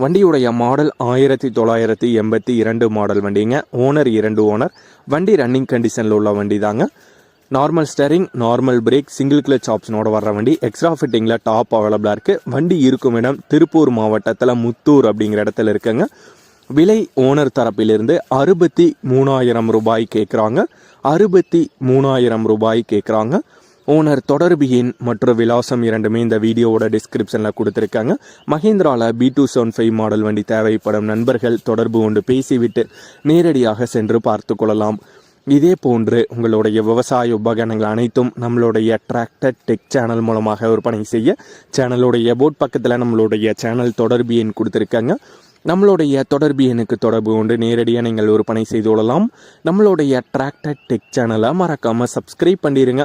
வண்டியுடைய மாடல் ஆயிரத்தி தொள்ளாயிரத்தி எண்பத்தி இரண்டு மாடல் வண்டிங்க. ஓனர் இரண்டு ஓனர் வண்டி ரன்னிங் கண்டிஷனில் உள்ள வண்டி தாங்க normal steering normal brake single clutch ஆப்ஷனோட வர்ற வண்டி. எக்ஸ்ட்ரா ஃபிட்டிங்கில் டாப் அவைலபிளாக இருக்குது வண்டி இருக்கும் இடம் திருப்பூர் மாவட்டத்தில் முத்தூர் அப்படிங்கிற இடத்துல இருக்குங்க. விலை ஓனர் தரப்பிலிருந்து அறுபத்தி மூணாயிரம் ரூபாய் கேட்குறாங்க அறுபத்தி மூணாயிரம் ரூபாய் கேட்குறாங்க ஓனர் தொடர்பு எண் மற்றும் விலாசம் இரண்டுமே இந்த வீடியோவோட டிஸ்கிரிப்ஷனில் கொடுத்துருக்காங்க. மஹேந்திராவில் B two seven five model வண்டி தேவைப்படும் நண்பர்கள் தொடர்பு கொண்டு பேசிவிட்டு நேரடியாக சென்று பார்த்து கொள்ளலாம். இதே போன்று உங்களுடைய விவசாய உபகரணங்கள் அனைத்தும் நம்மளுடைய டிராக்டர் டெக் சேனல் மூலமாக விற்பனை செய்ய சேனலுடைய போட் பக்கத்தில் நம்மளுடைய சேனல் தொடர்பு எண் கொடுத்துருக்காங்க. நம்மளுடைய தொடர்பு எண்ணுக்கு தொடர்பு கொண்டு நேரடியாக நீங்கள் விற்பனை செய்து கொள்ளலாம். நம்மளுடைய டிராக்டர் டெக் சேனலை மறக்காமல் சப்ஸ்கிரைப் பண்ணிடுங்க